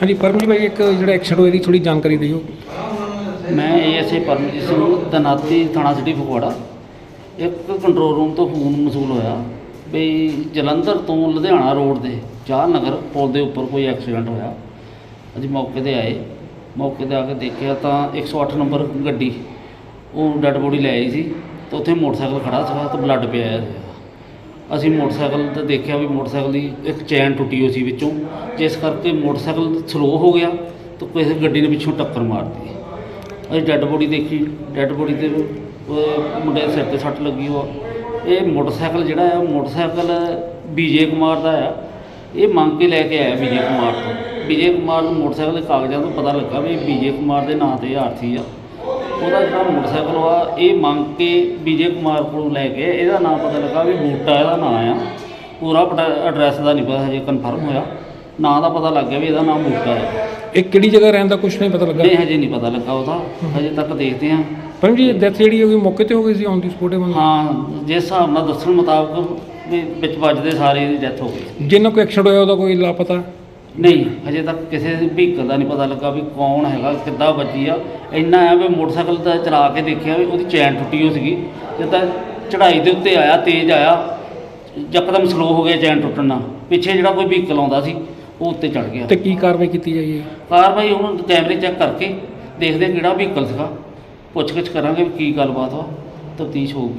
ਹਾਂਜੀ, ਪਰਮਜੀਤ ਭਾਈ, ਇੱਕ ਜਿਹੜਾ ਐਕਸੀਡੈਂਟ ਹੋਇਆ ਦੀ ਥੋੜੀ ਜਾਣਕਾਰੀ ਦਿਓ। ਮੈਂ ਏਐਸਏ ਪਰਮਜੀਤ ਸਿੰਘ, ਤਨਾਤੀ ਥਾਣਾ ਸਿਟੀ ਫਗਵਾੜਾ। ਇੱਕ ਕੰਟਰੋਲ ਰੂਮ ਤੋਂ ਫੋਨ ਮਸੂਲ ਹੋਇਆ ਵੀ ਜਲੰਧਰ ਤੋਂ ਲੁਧਿਆਣਾ ਰੋਡ ਦੇ, ਚਾਹ ਨਗਰ ਪੁਲ ਦੇ ਉੱਪਰ ਕੋਈ ਐਕਸੀਡੈਂਟ ਹੋਇਆ। ਅਸੀਂ ਮੌਕੇ ਤੇ ਆਏ। ਮੌਕੇ ਤੇ ਆ ਕੇ ਦੇਖਿਆ ਤਾਂ 108 ਨੰਬਰ ਗੱਡੀ, ਉਹ ਡੈੱਡ ਬੋਡੀ ਲੈ ਆਈ ਸੀ ਤੇ ਉੱਥੇ ਮੋਟਰਸਾਈਕਲ ਖੜਾ ਸੀਗਾ ਤੇ ਬਲੱਡ ਪਿਆ ਹੋਇਆ ਸੀਗਾ ਅਸੀਂ ਮੋਟਰਸਾਈਕਲ ਤੇ ਦੇਖਿਆ ਵੀ ਮੋਟਰਸਾਈਕਲ ਦੀ ਇੱਕ ਚੈਨ ਟੁੱਟੀ ਹੋਈ ਸੀ ਵਿੱਚੋਂ, ਜਿਸ ਕਰਕੇ ਮੋਟਰਸਾਈਕਲ ਸਲੋ ਹੋ ਗਿਆ ਤੇ ਕਿਸੇ ਗੱਡੀ ਨੇ ਪਿੱਛੋਂ ਟੱਕਰ ਮਾਰਤੀ ਅਸੀਂ ਡੈੱਡ ਬੋਡੀ ਦੇਖੀ ਡੈੱਡ ਬੋਡੀ ਤੇ, ਉਹ ਮੁੰਡੇ ਦੇ ਸਿਰ ਤੇ ਸੱਟ ਲੱਗੀ ਹੋ ਇਹ ਮੋਟਰਸਾਈਕਲ ਜਿਹੜਾ ਆ, ਮੋਟਰਸਾਈਕਲ ਵਿਜੇ ਕੁਮਾਰ ਦਾ ਆ। ਇਹ ਮੰਗ ਕੇ ਲੈ ਕੇ ਆਇਆ ਵਿਜੇ ਕੁਮਾਰ ਤੋਂ। ਵਿਜੇ ਕੁਮਾਰ ਨੂੰ ਮੋਟਰਸਾਈਕਲ ਦੇ ਕਾਗਜ਼ਾਂ ਤੋਂ ਪਤਾ ਲੱਗਾ ਵੀ ਵਿਜੇ ਕੁਮਾਰ ਦੇ ਨਾਂ ਤੇ ਆਰਥੀ ਆ। ਉਹਦਾ ਜਿਹੜਾ ਮੋਟਰਸਾਈਕਲ ਵਾ ਇਹ ਮੰਗ ਕੇ ਵਿਜੇ ਕੁਮਾਰ ਕੋਲੋਂ ਲੈ ਕੇ ਇਹਦਾ ਨਾਮ ਪਤਾ ਲੱਗਾ ਵੀ ਬੂਟਾ ਇਹਦਾ ਨਾਂ ਆ। ਪੂਰਾ ਐਡਰੈਸ ਦਾ ਨਹੀਂ ਪਤਾ ਹਜੇ ਕਨਫਰਮ ਹੋਇਆ। ਨਾਂ ਦਾ ਪਤਾ ਲੱਗ ਗਿਆ ਵੀ ਇਹਦਾ ਨਾਮ ਬੂਟਾ ਹੈ ਇਹ ਕਿਹੜੀ ਜਗ੍ਹਾ ਰਹਿਣ ਦਾ ਕੁਝ ਨਹੀਂ ਪਤਾ ਲੱਗਾ? ਨਹੀਂ ਹਜੇ ਨਹੀਂ ਪਤਾ ਲੱਗਾ ਉਹਦਾ। ਹਜੇ ਤੱਕ ਦੇਖਦੇ ਹਾਂ। ਪਰਮਜੀਤ ਡੈਥ ਜਿਹੜੀ ਹੋ ਗਈ ਮੌਕੇ ਤੇ ਹੋ ਗਈ ਸੀ ਔਨ ਦੀ ਸਪੋਟ ਬੰਦਾ ਹਾਂ ਜਿਸ ਹਿਸਾਬ ਨਾਲ ਦੱਸਣ ਮੁਤਾਬਕ ਵੀ ਵਿੱਚ ਵੱਜਦੇ ਸਾਰੇ ਦੀ ਡੈਥ ਹੋ ਗਈ। ਜਿੰਨਾ ਕੋਈ ਐਕਸੀਡੈਂਟ ਹੋਇਆ ਉਹਦਾ ਕੋਈ ਲਾਪਤਾ? ਨਹੀਂ ਹਜੇ ਤੱਕ ਕਿਸੇ ਵਹੀਕਲ ਦਾ ਨਹੀਂ ਪਤਾ ਲੱਗਾ ਵੀ ਕੌਣ ਹੈਗਾ ਕਿੱਦਾਂ ਵੱਜੀ ਆ। ਇੰਨਾ ਆ ਵੀ ਮੋਟਰਸਾਈਕਲ ਤਾਂ ਚਲਾ ਕੇ ਦੇਖਿਆ ਵੀ ਉਹਦੀ ਚੈਨ ਟੁੱਟੀ ਹੋ ਸੀਗੀ। ਜਿੱਦਾਂ ਚੜਾਈ ਦੇ ਉੱਤੇ ਆਇਆ ਤੇਜ਼ ਆਇਆ। ਯਕਦਮ ਸਲੋ ਹੋ ਗਿਆ ਚੈਨ ਟੁੱਟਣ ਨਾਲ। ਪਿੱਛੇ ਜਿਹੜਾ ਕੋਈ ਵਹੀਕਲ ਆਉਂਦਾ ਸੀ ਉਹ ਉੱਤੇ ਚੜ ਗਿਆ। ਤੇ ਕੀ ਕਾਰਵਾਈ ਕੀਤੀ ਜਾਈਏ ਕਾਰਵਾਈ ਹੁਣ ਕੈਮਰੇ ਚੈੱਕ ਕਰਕੇ ਦੇਖਦੇ ਹਾਂ ਕਿਹੜਾ ਵਹੀਕਲ ਸੀਗਾ। ਪੁੱਛ ਗਿੱਛ ਕਰਾਂਗੇ ਵੀ ਕੀ ਗੱਲਬਾਤ ਵਾ ਤਫਤੀਸ਼ ਹੋਊਗੀ।